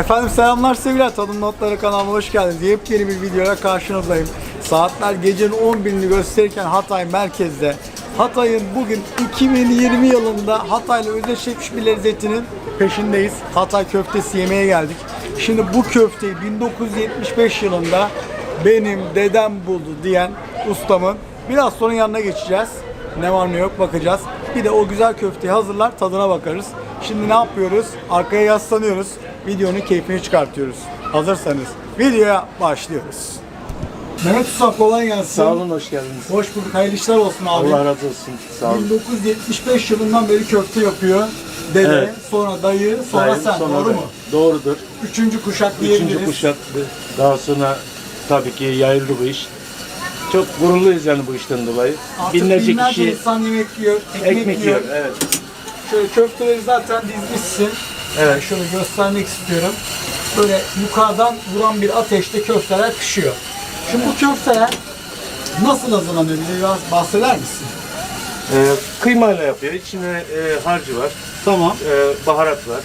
Efendim selamlar sevgiler Tadım Notları kanalıma hoş geldiniz. Yepyeni bir videoya karşınızdayım. Saatler gecenin 11'ini gösterirken Hatay merkezde. Hatay'ın bugün 2020 yılında Hatay'la özdeşleşmiş bir lezzetinin peşindeyiz. Hatay köftesi yemeye geldik. Şimdi bu köfteyi 1975 yılında benim dedem buldu diyen ustamın biraz sonra yanına geçeceğiz. Ne var ne yok bakacağız. Bir de o güzel köfteyi hazırlar tadına bakarız. Şimdi ne yapıyoruz? Arkaya yaslanıyoruz. Videonun keyfini çıkartıyoruz. Hazırsanız videoya başlıyoruz. Mehmet Usta kolay gelsin. Sağ olun, hoş geldiniz. Hoş bulduk. Hayırlı işler olsun abi. Allah razı olsun. Sağ olun. 1975 yılından beri köfte yapıyor. Dede, Evet. sonra dayı, sonra Sayın sen. sonra Doğru ben. mu? Doğrudur. Üçüncü kuşak diyebiliriz. Üçüncü kuşak. Daha sonra tabii ki yayıldı bu iş. Çok gururluyuz yani bu işten dolayı. Artık binlerce, binlerce kişi insan yemek yiyor, ekmek, ekmek yiyor. yiyor. Evet. Şöyle köfteleri zaten dizmişsin. Evet. Şöyle göstermek istiyorum. Böyle yukarıdan vuran bir ateşte köfteler pişiyor. Şimdi bu köfteler nasıl hazırlanıyor? Bize biraz bahseder misin? Ee, kıymayla yapıyor. İçine e, harcı var. Tamam. e, baharat var.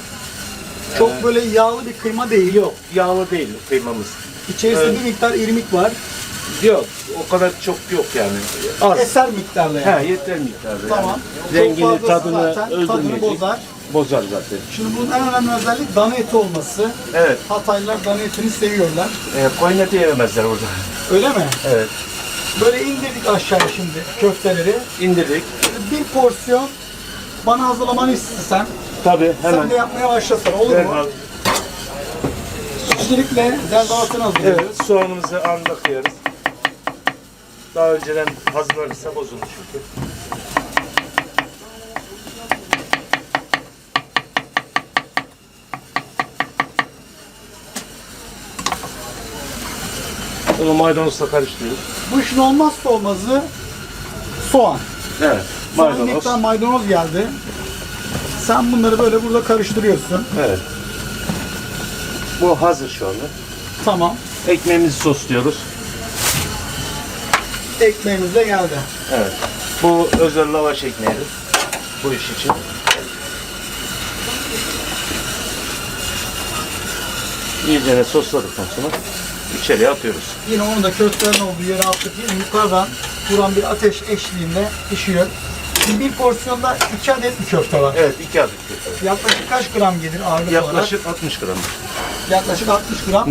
Çok böyle yağlı bir kıyma değil. Yok, yağlı değil kıymamız. İçerisinde Evet. bir miktar irmik var. Yok, o kadar çok yok yani. Az. Eser miktarda yani. He, yeter miktarda. Tamam. Yani. Rengini, Çok fazlası tadını zaten tadını öldürmeyecek. bozar. Bozar zaten. Şimdi bunun en önemli özellik dana eti olması. Evet. Hataylılar dana etini seviyorlar. E, koyun eti yemezler orada. Öyle mi? Evet. Böyle indirdik aşağıya şimdi köfteleri. İndirdik. Bir porsiyon bana hazırlamanı istesem Tabii hemen. sen de yapmaya başlasan olur mu? Derhal. Öncelikle zerdavatını hazırlıyoruz. Evet, soğanımızı anında kıyarız. Daha önceden hazırlarsa bozulur çünkü. Bunu maydanozla karıştırıyoruz. Bu işin olmazsa olmazı soğan. Evet, Sana bir maydanoz. miktar maydanoz geldi. Sen bunları böyle burada karıştırıyorsun. Evet. Bu hazır şu anda. Tamam. Ekmeğimizi sosluyoruz. Ekmeğimiz de geldi. Evet. Bu özel lavaş ekmeğidir. Bu iş için. İyice sosladıktan sonra içeriye atıyoruz. Yine onu da köftelerin olduğu yere attık. Yine yukarıdan vuran bir ateş eşliğinde pişiyor. Şimdi bir porsiyonda iki adet bir köfte var. Evet, iki adet köfte. Yaklaşık kaç gram gelir ağırlık olarak? Yaklaşık 60 gram. Yaklaşık 60 gram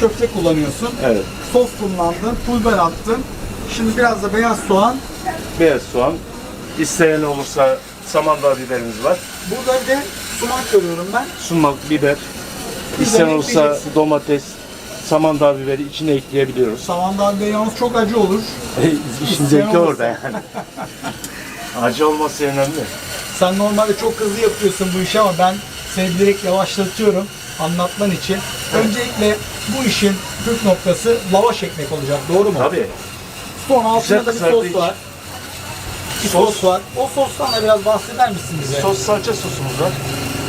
köfte kullanıyorsun. Evet. Sos kullandın, pul biber attın. Şimdi biraz da beyaz soğan. Beyaz soğan. İsteyen olursa samandağ biberimiz var. Burada bir de sumak görüyorum ben. Sumak, biber. İsteyen olursa domates, samandağ biberi içine ekleyebiliyoruz. Samandağ biberi yalnız çok acı olur. İşin İsteyen zevki orada yani. Acı olması önemli. Sen normalde çok hızlı yapıyorsun bu işi ama ben seni bilerek yavaşlatıyorum anlatman için. Öncelikle bu işin püf noktası lavaş ekmek olacak. Doğru mu? Tabii. Sonra altında da bir sos var. Bir Sos. sos var. O sostan da biraz bahseder misin bize? Sos salça sosumuz var.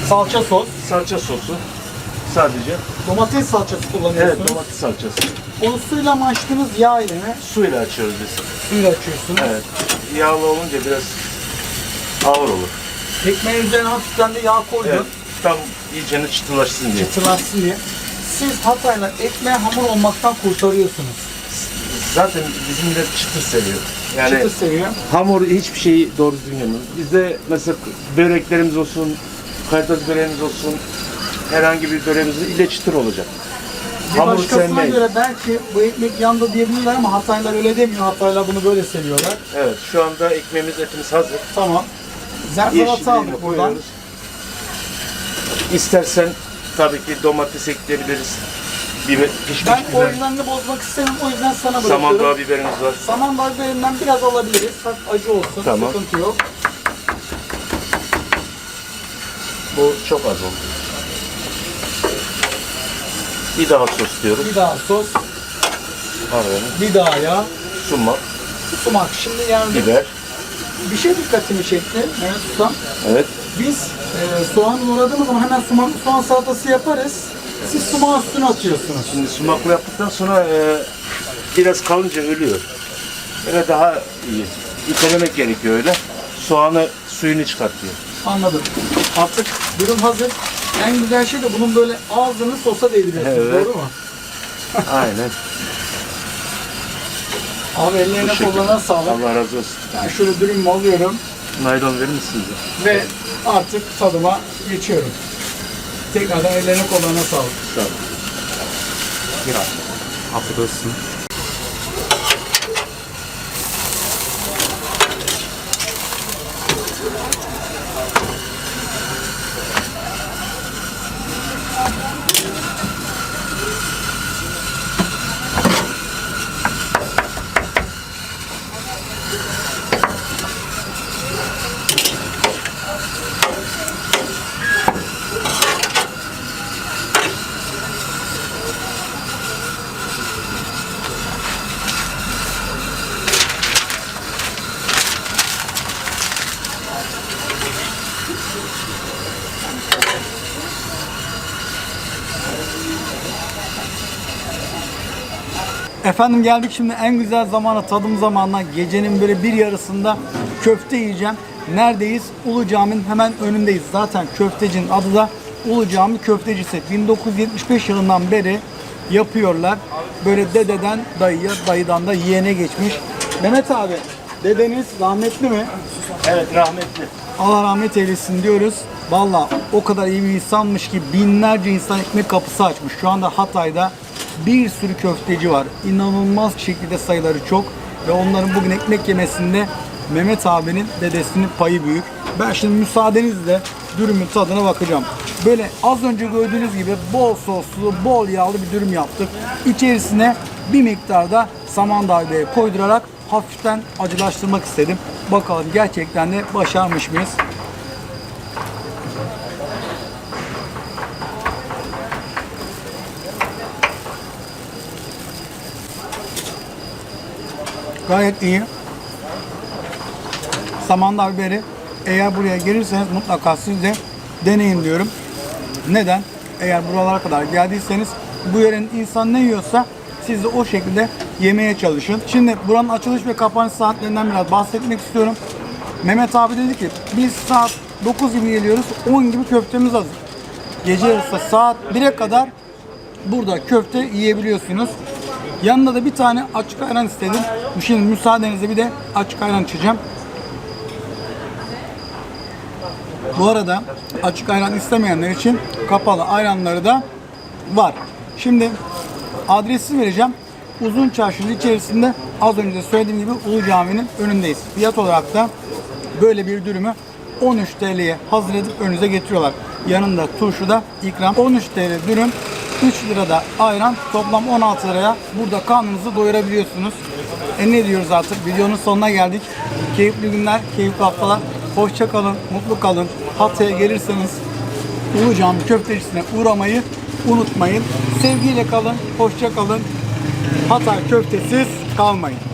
Salça sos. Salça sosu. Sadece. Domates salçası Evet kullanıyorsunuz. domates salçası. Onu suyla mı açtınız yağ ile mi? Suyla açıyoruz biz. Suyla açıyorsunuz. Evet. Yağlı olunca biraz ağır olur. Ekmeğin üzerine hafiften de yağ koydun. Evet. Tam iyicene çıtılaşsın diye. Çıtılaşsın diye. Siz Hatay'la ekmeği hamur olmaktan kurtarıyorsunuz. Zaten bizimler çıtır seviyor. Yani Çıtır seviyor. hamur hiçbir şeyi doğru düzgün yemiyor. Bizde mesela böreklerimiz olsun, kaytaş böreğimiz olsun, herhangi bir böreğimiz ile çıtır olacak. Bir Hamur başkasına sevmeyiz. göre belki bu ekmek yandı diyebilirler ama Hataylılar öyle demiyor. Hataylılar bunu böyle seviyorlar. Evet şu anda ekmeğimiz, etimiz hazır. Tamam. Yeşilliğini aldık buradan. koyuyoruz. İstersen tabii ki domates ekleyebiliriz. Biber, pişmiş Ben biber. orijinalini bozmak istemem o yüzden sana bırakıyorum. Samandağ biberimiz var. Samandağ biberinden biraz alabiliriz. Hafif acı olsun. Tamam. Sıkıntı yok. Bu çok az oldu. Bir daha sosluyoruz. Bir daha sos, Araya bir daha yağ, sumak, sumak. Şimdi yani biber. bir şey dikkatimi çekti Mehmet Ustam. Evet. Biz e, soğan doğradığımız zaman hemen sumaklı soğan salatası yaparız. Siz sumağı üstüne atıyorsunuz. Şimdi sumaklı yaptıktan sonra e, biraz kalınca ölüyor. Böyle daha iyi. İtelemek gerekiyor öyle. Soğanı suyunu çıkartıyor. Anladım. Artık durum hazır. En güzel şey de bunun böyle ağzını sosa değdiriyorsunuz. Evet. Doğru mu? Aynen. Abi ellerine şekilde. kollarına sağlık. Allah razı olsun. Ben şöyle dürümümü alıyorum Naylon verir misiniz? ve artık tadıma geçiyorum. Tekrardan ellerine kollarına sağlık. Sağ olun. Afiyet olsun. Efendim geldik şimdi en güzel zamana, tadım zamanına. Gecenin böyle bir yarısında köfte yiyeceğim. Neredeyiz? Ulu Cami'nin hemen önündeyiz. Zaten köftecinin adı da Ulu Cami Köftecisi. 1975 yılından beri yapıyorlar. Böyle dededen dayıya, dayıdan da yeğene geçmiş. Mehmet abi, dedeniz rahmetli mi? Evet rahmetli. Allah rahmet eylesin diyoruz. Valla o kadar iyi bir insanmış ki binlerce insan ekmek kapısı açmış. Şu anda Hatay'da bir sürü köfteci var. İnanılmaz şekilde sayıları çok. Ve onların bugün ekmek yemesinde Mehmet abinin dedesinin payı büyük. Ben şimdi müsaadenizle dürümün tadına bakacağım. Böyle az önce gördüğünüz gibi bol soslu, bol yağlı bir dürüm yaptık. İçerisine bir miktarda samandağ biberi koydurarak hafiften acılaştırmak istedim. Bakalım gerçekten de başarmış mıyız? Gayet iyi. Samandağ biberi eğer buraya gelirseniz mutlaka siz de deneyin diyorum. Neden? Eğer buralara kadar geldiyseniz bu yerin insan ne yiyorsa siz de o şekilde yemeye çalışın. Şimdi buranın açılış ve kapanış saatlerinden biraz bahsetmek istiyorum. Mehmet abi dedi ki biz saat 9 gibi geliyoruz 10 gibi köftemiz hazır. Gece yarısı saat 1'e kadar burada köfte yiyebiliyorsunuz. Yanında da bir tane açık ayran istedim. Şimdi müsaadenizle bir de açık ayran içeceğim. Bu arada açık ayran istemeyenler için kapalı ayranları da var. Şimdi adresi vereceğim. Uzun Çarşı'nın içerisinde az önce söylediğim gibi Ulu Cami'nin önündeyiz. Fiyat olarak da böyle bir dürümü 13 TL'ye hazır edip önünüze getiriyorlar. Yanında turşu da ikram. 13 TL dürüm, 3 lirada ayran, toplam 16 liraya burada karnınızı doyurabiliyorsunuz. E ne diyoruz artık? Videonun sonuna geldik. Keyifli günler, keyifli haftalar. Hoşça kalın, mutlu kalın. Hatay'a gelirseniz Ulu Cami köftecisine uğramayı unutmayın. Sevgiyle kalın, hoşça kalın. Hatay köftesiz kalmayın.